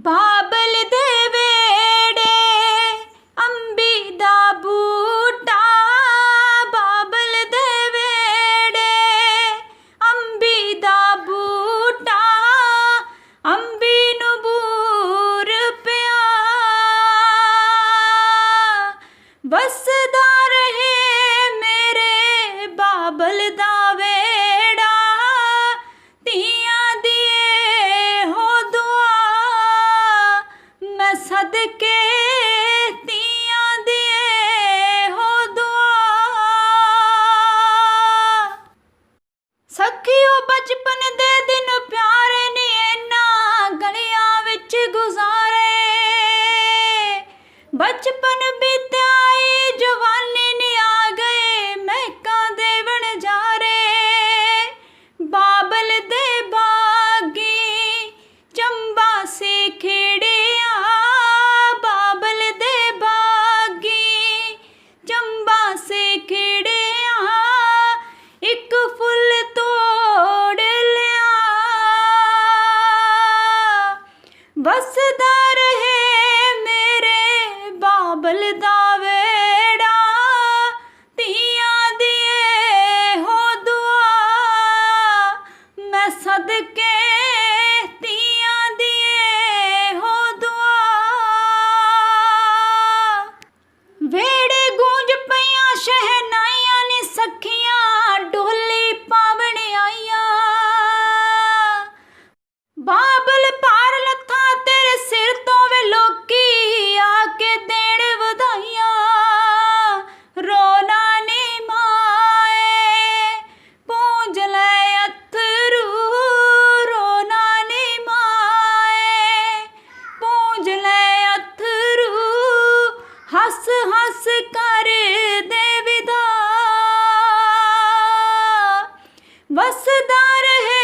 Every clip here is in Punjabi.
ਬਾਬਲ ਦੇ ਵੇੜੇ, ਅੰਬੀ ਦਾ ਬੂਟਾ। ਬਾਬਲ ਦੇ ਵੇੜੇ, ਅੰਬੀ ਦਾ ਬੂਟਾ। ਅੰਬੀ ਨੂੰ ਬੂਰ ਪਿਆ। ਬਸ बलिदान ਹੱਸ ਕਰ ਦੇ ਵਿਦਾ। ਵਸਦਾ ਰਹੇ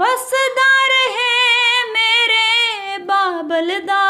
ਵਸਦਾ ਰਹੇ ਮੇਰੇ ਬਾਬਲ ਦਾ।